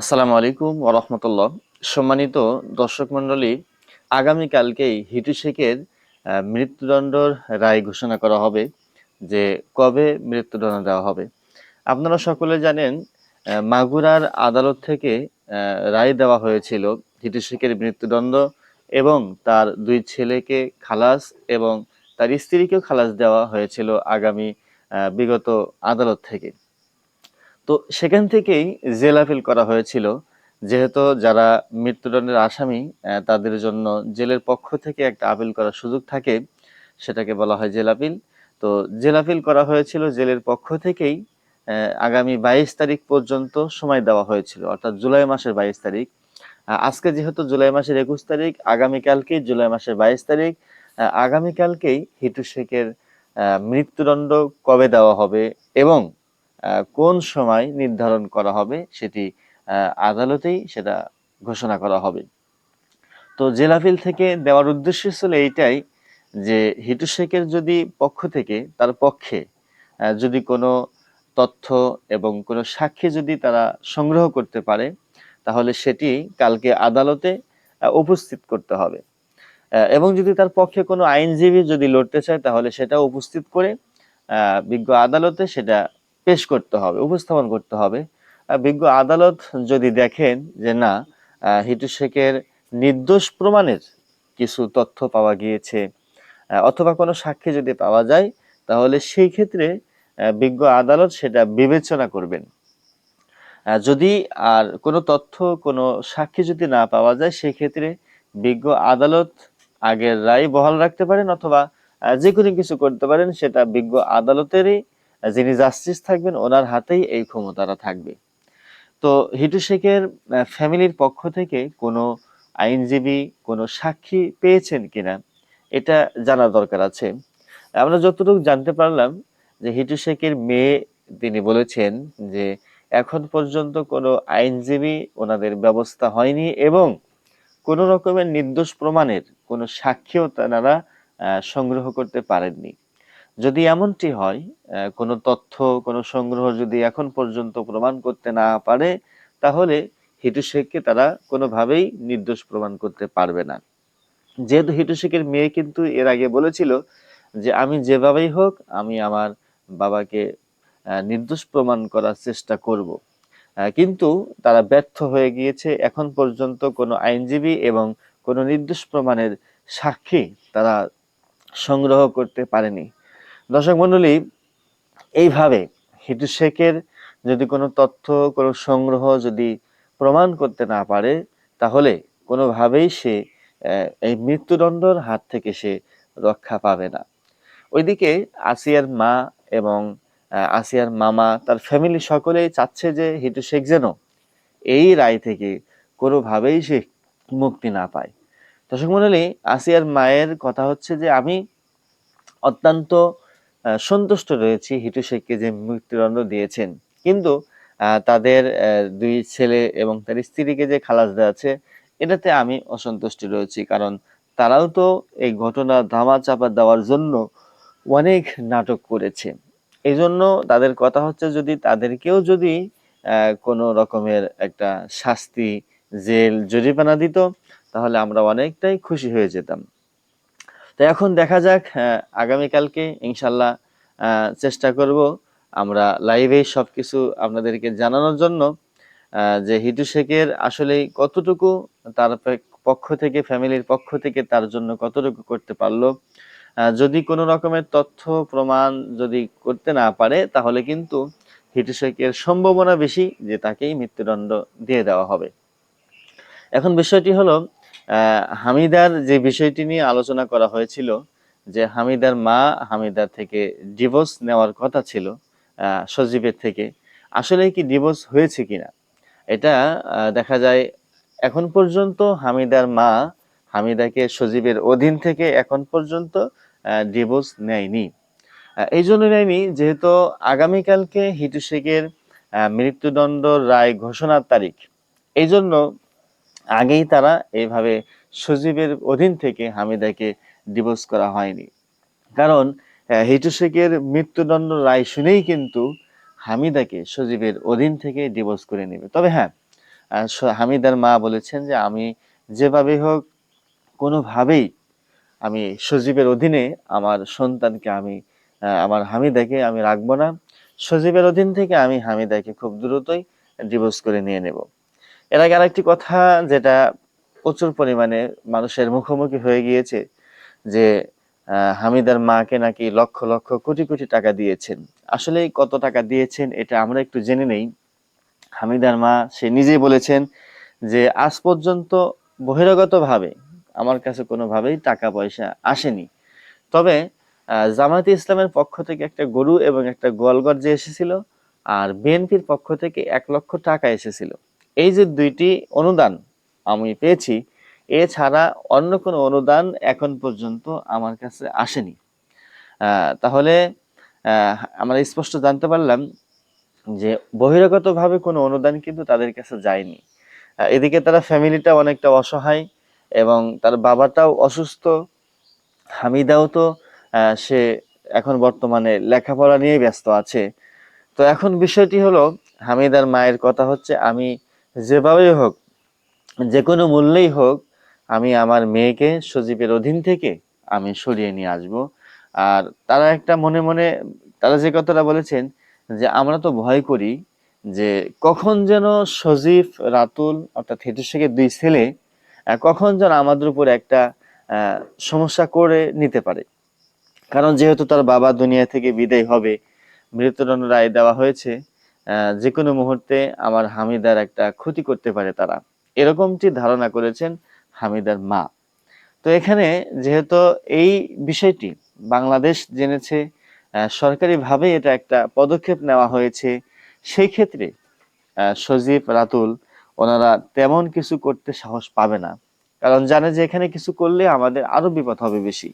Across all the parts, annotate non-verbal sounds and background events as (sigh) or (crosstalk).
আসসালামু আলাইকুম ওরহমতুল্লাহ সম্মানিত দর্শক মণ্ডলী, আগামীকালকেই হিটু শেখের মৃত্যুদণ্ডর রায় ঘোষণা করা হবে যে কবে মৃত্যুদণ্ড দেওয়া হবে। আপনারা সকলে জানেন মাগুরার আদালত থেকে রায় দেওয়া হয়েছিল হিটু শেখের মৃত্যুদণ্ড এবং তার দুই ছেলেকে খালাস এবং তার স্ত্রীকেও খালাস দেওয়া হয়েছিল আগামী বিগত আদালত থেকে। তো সেখান থেকেই জেল আপিল করা হয়েছিল। যেহেতু যারা মৃত্যুদণ্ডের আসামি তাদের জন্য জেলের পক্ষ থেকে একটা আপিল করার সুযোগ থাকে। সেটাকে বলা হয় জেল আপিল তো জেল আপিল করা হয়েছিল জেলের পক্ষ থেকেই আগামী বাইশ তারিখ পর্যন্ত সময় দেওয়া হয়েছিল, অর্থাৎ জুলাই মাসের বাইশ তারিখ। আজকে যেহেতু জুলাই মাসের একুশ তারিখ, আগামীকালকেই জুলাই মাসের বাইশ তারিখ আগামীকালকেই হিটু শেখের মৃত্যুদণ্ড কবে দেওয়া হবে এবং কোন সময় নির্ধারণ করা হবে সেটি আদালতেই সেটা ঘোষণা করা হবে। তো জেলাফিল থেকে দেওয়ার উদ্দেশ্য ছিল এইটাই যে হিটু শেখের যদি পক্ষ থেকে, তার পক্ষে যদি কোনো তথ্য এবং কোনো সাক্ষী যদি তারা সংগ্রহ করতে পারে, তাহলে সেটি কালকে আদালতে উপস্থিত করতে হবে। এবং যদি তার পক্ষে কোনো আইনজীবী যদি লড়তে চায়, তাহলে সেটা উপস্থিত করে বিজ্ঞ আদালতে সেটা পেশ করতে হবে, উপস্থাপন করতে হবে। বিজ্ঞ আদালত যদি দেখেন যে না হিটু শেখের নির্দোষ প্রমাণের কিছু তথ্য পাওয়া গিয়েছে অথবা কোনো সাক্ষী যদি পাওয়া যায়, তাহলে সেই ক্ষেত্রে বিজ্ঞ আদালত সেটা বিবেচনা করবেন। যদি আর কোনো তথ্য, কোনো সাক্ষী যদি না পাওয়া যায়, সেই ক্ষেত্রে বিজ্ঞ আদালত আগের রায় বহাল রাখতে পারেন, অথবা যে কোনো কিছু করতে পারেন, সেটা বিজ্ঞ আদালতেরই যিনি জাস্টিস থাকবেন, ওনার হাতেই এই ক্ষমতাটা থাকবে। তো হিটু শেখের ফ্যামিলির পক্ষ থেকে কোনো আইনজীবী, কোনো সাক্ষী পেয়েছেন কিনা, এটা জানা দরকার আছে। আমরা যতটুকু জানতে পারলাম যে হিটু শেখের মেয়ে তিনি বলেছেন যে, এখন পর্যন্ত কোনো আইনজীবী ওনাদের ব্যবস্থা হয়নি এবং কোনো রকমের নির্দোষ প্রমাণের কোনো সাক্ষীও তারা সংগ্রহ করতে পারেননি। যদি এমনটি হয় কোনো তথ্য, কোনো সংগ্রহ যদি এখন পর্যন্ত প্রমাণ করতে না পারে, তাহলে হিটু শেখকে তারা কোনোভাবেই নির্দোষ প্রমাণ করতে পারবে না। যেহেতু হিটু শেখের মেয়ে কিন্তু এর আগে বলেছিল যে, আমি যেভাবেই হোক, আমি আমার বাবাকে নির্দোষ প্রমাণ করার চেষ্টা করব। কিন্তু তারা ব্যর্থ হয়ে গিয়েছে। এখন পর্যন্ত কোনো আইনজীবী এবং কোনো নির্দোষ প্রমাণের সাক্ষী তারা সংগ্রহ করতে পারেনি। দর্শক মণ্ডলী এইভাবে হিটু শেখের যদি কোনো তথ্য, কোনো সংগ্রহ যদি প্রমাণ করতে না পারে, তাহলে কোনোভাবেই সে এই মৃত্যুদণ্ডর হাত থেকে সে রক্ষা পাবে না। ওইদিকে আসিয়ার মা এবং আসিয়ার মামা তার ফ্যামিলি সকলেই চাচ্ছে যে হিটু শেখ যেন এই রায় থেকে কোনোভাবেই সে মুক্তি না পায়। দর্শক মন্ডলী, আসিয়ার মায়ের কথা হচ্ছে যে, আমি অত্যন্ত সন্তুষ্ট রয়েছি হিটু শেখকে যে মৃত্যুদণ্ড দিয়েছেন। কিন্তু তাদের দুই ছেলে এবং তার স্ত্রীকে যে খালাস দেওয়াছে এটাতে আমি অসন্তুষ্ট রয়েছি। কারণ তারাও তো এই ঘটনা ধামা চাপা দেওয়ার জন্য অনেক নাটক করেছে। এই জন্য তাদের কথা হচ্ছে, যদি তাদেরকেও যদি কোনো রকমের একটা শাস্তি, জেল, জরিমানা দিত, তাহলে আমরা অনেকটাই খুশি হয়ে যেতাম। তো এখন দেখা যাক আগামীকালকে ইনশাল্লাহ চেষ্টা করব আমরা লাইভে সবকিছু আপনাদেরকে জানানোর জন্য যে হিটু শেখের আসলে কতটুকু তার পক্ষ থেকে ফ্যামিলির পক্ষ থেকে তার জন্য কতটুকু করতে পারল। যদি কোনো রকমের তথ্য, প্রমাণ যদি করতে না পারে, তাহলে কিন্তু হিটু শেখের সম্ভাবনা বেশি যে তাকেই মৃত্যুদণ্ড দিয়ে দেওয়া হবে। এখন বিষয়টি হলো হামিদার যে বিষয়টি নিয়ে আলোচনা করা হয়েছিল, যে হামিদার মা হামিদার থেকে ডিভোর্স নেওয়ার কথা ছিল সজীবের থেকে, আসলে কি ডিভোর্স হয়েছে কিনা? এটা দেখা যায় এখন পর্যন্ত হামিদার মা হামিদাকে সজীবের অধীন থেকে এখন পর্যন্ত ডিভোর্স নেয়নি। এই জন্য নেয়নি, যেহেতু আগামীকালকে হিটু শেখের মৃত্যুদণ্ড রায় ঘোষণার তারিখ। এই জন্য আগেই তারা এইভাবে সজীবের অধীন থেকে হামিদাকে ডিভোর্স করা হয়নি। কারণ হিটু শেখের মৃত্যুদণ্ড রায় শুনেই কিন্তু হামিদাকে সজীবের অধীন থেকে ডিভোর্স করে নেবে। তবে হ্যাঁ হামিদার মা বলেছেন যে আমি যেভাবে হোক কোনোভাবেই আমি সজীবের অধীনে আমার সন্তানকে আমি আমার হামিদাকে আমি রাখব না। সজীবের অধীন থেকে আমি হামিদাকে খুব দ্রুতই ডিভোর্স করে নিয়ে নেব। এর আগে আরেকটি কথা যেটা প্রচুর পরিমাণে মানুষের মুখোমুখি হয়ে গিয়েছে, যে হামিদার মাকে নাকি লক্ষ লক্ষ কোটি কোটি টাকা দিয়েছেন। আসলে কত টাকা দিয়েছেন এটা আমরা একটু জেনে নেই। হামিদার মা, সে নিজেই বলেছেন যে, আজ পর্যন্ত বহিরাগতভাবে আমার কাছে কোনোভাবেই টাকা পয়সা আসেনি। তবে জামায়াতে ইসলামের পক্ষ থেকে একটা গরু এবং একটা গোয়ালঘর যে এসেছিল, আর বিএনপির পক্ষ থেকে এক লক্ষ টাকা এসেছিল। এই যে দুইটি অনুদান আমি পেয়েছি, এছাড়া অন্য কোনো অনুদান এখন পর্যন্ত আমার কাছে আসেনি। তাহলে আমরা স্পষ্ট জানতে পারলাম যে বহিরাগতভাবে কোনো অনুদান কিন্তু তাদের কাছে যায়নি। এদিকে তারা ফ্যামিলিটা অনেকটা অসহায় এবং তার বাবাটাও অসুস্থ, হামিদাও তো সে এখন বর্তমানে লেখাপড়া নিয়ে ব্যস্ত আছে। তো এখন বিষয়টি হলো, হামিদার মায়ের কথা হচ্ছে, আমি যেভাবেই হোক, যে কোনো মূল্যেই হোক, আমি আমার মেয়েকে সজীবের অধীন থেকে আমি সরিয়ে নিয়ে আসব। আর তারা একটা মনে মনে, তারা যে কথাটা বলেছেন যে, আমরা তো ভয় করি যে কখন যেন সজীব, রাতুল অর্থাৎ হেতু শেখের দুই ছেলে কখন যেন আমাদের উপর একটা সমস্যা করে নিতে পারে। কারণ যেহেতু তার বাবা দুনিয়া থেকে বিদায় হবে, মৃত্যুদণ্ড রায় দেওয়া হয়েছে যে কোনো মুহূর্তে আমার হামিদার একটা ক্ষতি করতে পারে তারা। এরকমটি ধারণা করেছেন হামিদার মা। তো এখানে যেহেতু এই বিষয়টি বাংলাদেশ জেনেছে সরকারিভাবে এটা একটা পদক্ষেপ নেওয়া হয়েছে, সেই ক্ষেত্রে সজীব, রাতুল, ওনারা তেমন কিছু করতে সাহস পাবে না। কারণ জানে যে এখানে কিছু করলে আমাদের আরও বিপদ হবে বেশি।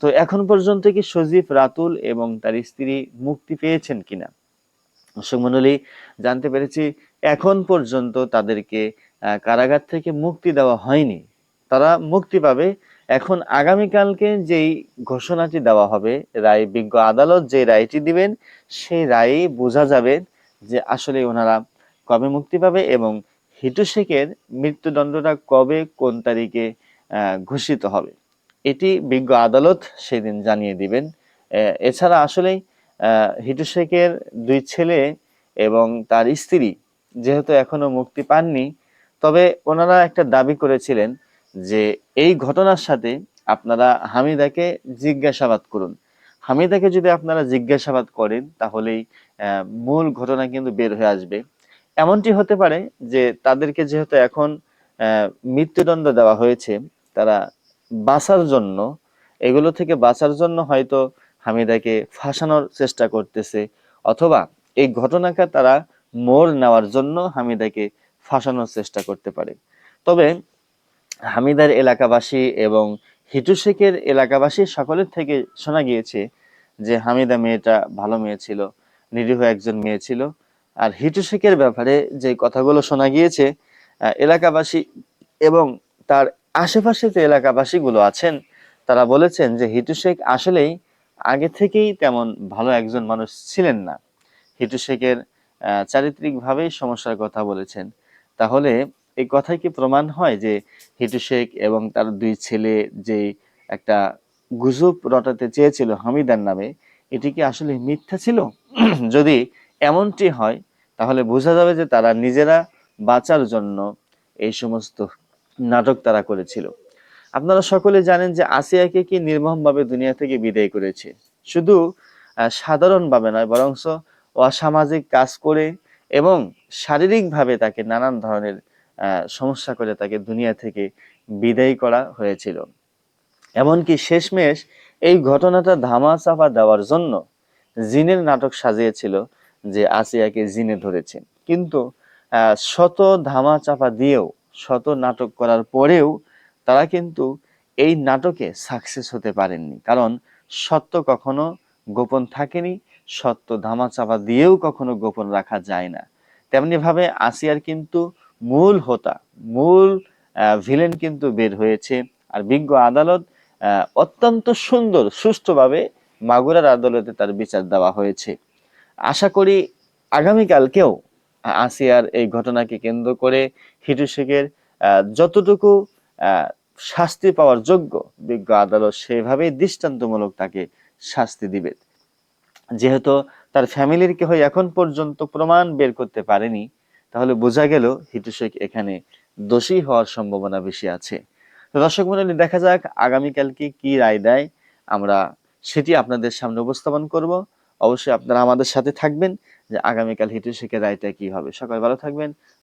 তো এখন পর্যন্ত কি সজীব, রাতুল এবং তার স্ত্রী মুক্তি পেয়েছেন কিনা? দর্শক মন্ডলী জানতে পেরেছি এখন পর্যন্ত তাদেরকে কারাগার থেকে মুক্তি দেওয়া হয়নি। তারা মুক্তি পাবে। এখন আগামীকালকে যেই ঘোষণাটি দেওয়া হবে, রায় বিজ্ঞ আদালত যে রায়টি দিবেন, সেই রায়ে বোঝা যাবে যে আসলে ওনারা কবে মুক্তি পাবে এবং হিটু শেখের মৃত্যুদণ্ডটা কবে, কোন তারিখে ঘোষিত হবে। এটি বিজ্ঞ আদালত সেদিন জানিয়ে দিবেন। এছাড়া আসলেই হিটু শেখের দুই ছেলে এবং তার স্ত্রী যেহেতু এখনও মুক্তি পাননি, তবে ওনারা একটা দাবি করেছিলেন যে এই ঘটনার সাথে আপনারা হামিদাকে জিজ্ঞাসাবাদ করুন। হামিদাকে যদি আপনারা জিজ্ঞাসাবাদ করেন, তাহলেই মূল ঘটনা কিন্তু বের হয়ে আসবে। এমনটি হতে পারে যে তাদেরকে যেহেতু এখন মৃত্যুদণ্ড দেওয়া হয়েছে, তারা বাঁচার জন্য, এগুলো থেকে বাঁচার জন্য হয়তো হামিদাকে ফাঁসানোর চেষ্টা করতেছে, অথবা এই ঘটনাকে তারা মোড় নেওয়ার জন্য হামিদাকে ফাঁসানোর চেষ্টা করতে পারে। তবে হামিদার এলাকাবাসী এবং হিটু শেখের এলাকাবাসী সকলের থেকে শোনা গিয়েছে যে হামিদা মেয়েটা ভালো মেয়ে ছিল, নিরীহ একজন মেয়ে ছিল। আর হিটু শেখের ব্যাপারে যে কথাগুলো শোনা গিয়েছে এলাকাবাসী এবং তার আশেপাশে যে এলাকাবাসীগুলো আছেন, তারা বলেছেন যে হিটু শেখ আসলেই আগে থেকেই তেমন ভালো একজন মানুষ ছিলেন না। হিটু শেখের চারিত্রিকভাবেই সমস্যার কথা বলেছেন। তাহলে এই কথাই কি প্রমাণ হয় যে হিটু শেখ এবং তার দুই ছেলে যে একটা গুজব রটাতে চেয়েছিল হামিদার নামে, এটি কি আসলে মিথ্যা ছিল? (clears throat) যদি এমনটি হয়, তাহলে বোঝা যাবে যে তারা নিজেরা বাঁচার জন্য এই সমস্ত নাটক তারা করেছিল। আপনারা সকলে জানেন যে আসিয়াকে কি নির্মমভাবে দুনিয়া থেকে বিদায় করেছে। শুধু সাধারণভাবে নয়, বরংস অসামাজিক কাজ করে এবং শারীরিকভাবে তাকে নানান ধরনের সমস্যা করে তাকে দুনিয়া থেকে বিদায় করা হয়েছিল। এমনকি শেষমেশ এই ঘটনাটা ধামাচাপা দেওয়ার জন্য জিনের নাটক সাজিয়েছিল যে আসিয়াকে জিনে ধরেছে। কিন্তু শত ধামাচাপা দিয়েও, শত নাটক করার পরেও তারা কিন্তু এই নাটকে সাকসেস হতে পারেননি। কারণ সত্য কখনো গোপন থাকেনি, সত্য ধামাচাপা দিয়েও কখনো গোপন রাখা যায় না। তেমনি ভাবে আসিয়ার কিন্তু মূল হোতা, মূল ভিলেন কিন্তু বের হয়েছে। আর বিজ্ঞ আদালত অত্যন্ত সুন্দর, সুষ্ঠুভাবে মাগুরার আদালতে তার বিচার দেওয়া হয়েছে। আশা করি আগামীকালকেও আসিয়ার এই ঘটনাকে কেন্দ্র করে হিটু শেখের যতটুকু শাস্তি পাওয়ার যোগ্য। বিজ্ঞ আদালত সেভাবেই দৃষ্টান্তমূলক তাকে শাস্তি দিবে। যেহেতু তার ফ্যামিলির কেউ এখন পর্যন্ত প্রমাণ বের করতে পারেনি, তাহলে বোঝা গেল হিটু শেখ এখানে দোষী হওয়ার সম্ভাবনা বেশি আছে। তো দর্শক মন্ডলী দেখা যাক আগামীকালকে কি রায় দেয়। আমরা সেটি আপনাদের সামনে উপস্থাপন করব। অবশ্যই আপনারা আমাদের সাথে থাকবেন যে আগামীকাল হিটু শেখের রায়টা কি হবে। সকাল ভালো থাকবেন।